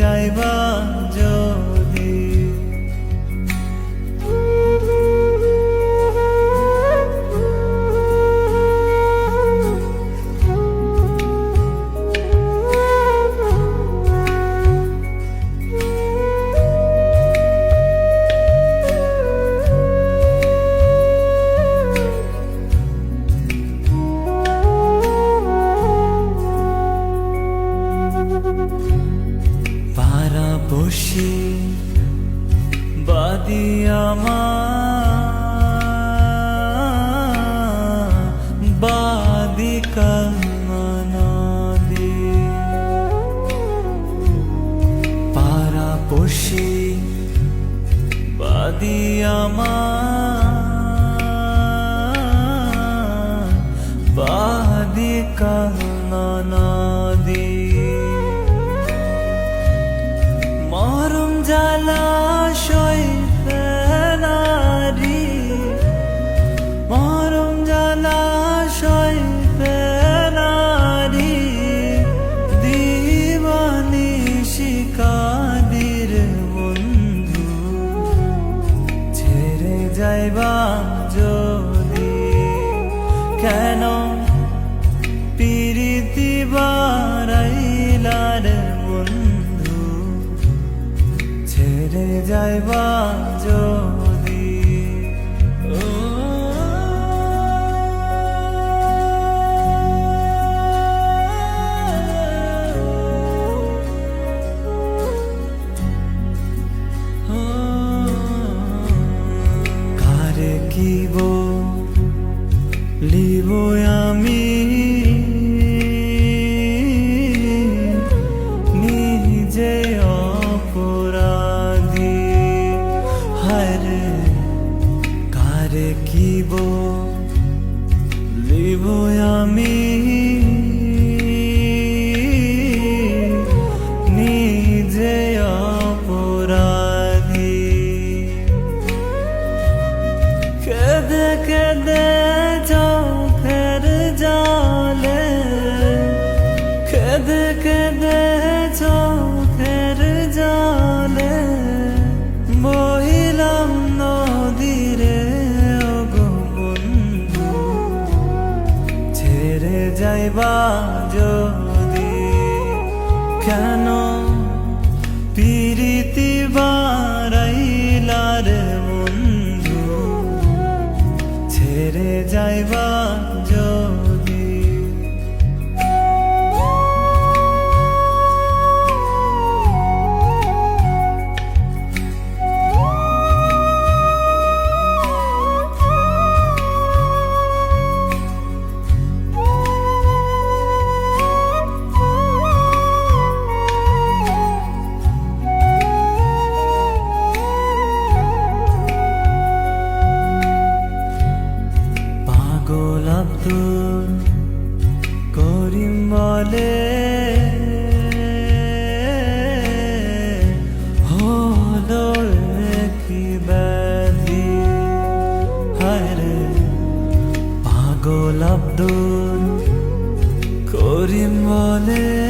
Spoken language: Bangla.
যাইবা বসি বাদি আমার বাদি কালমানদী পারা পশি বাদি আমার। যাইবা যদি কেন পিরিতি বারাইলার বন্ধু ছেড়ে যাইবা কিব লিব আমি। নিজে যাইবা যদি কেন পিরিতি বারাইলার বন্ধু? ছেড়ে যাইবা গোলাপ দূর করিম বলে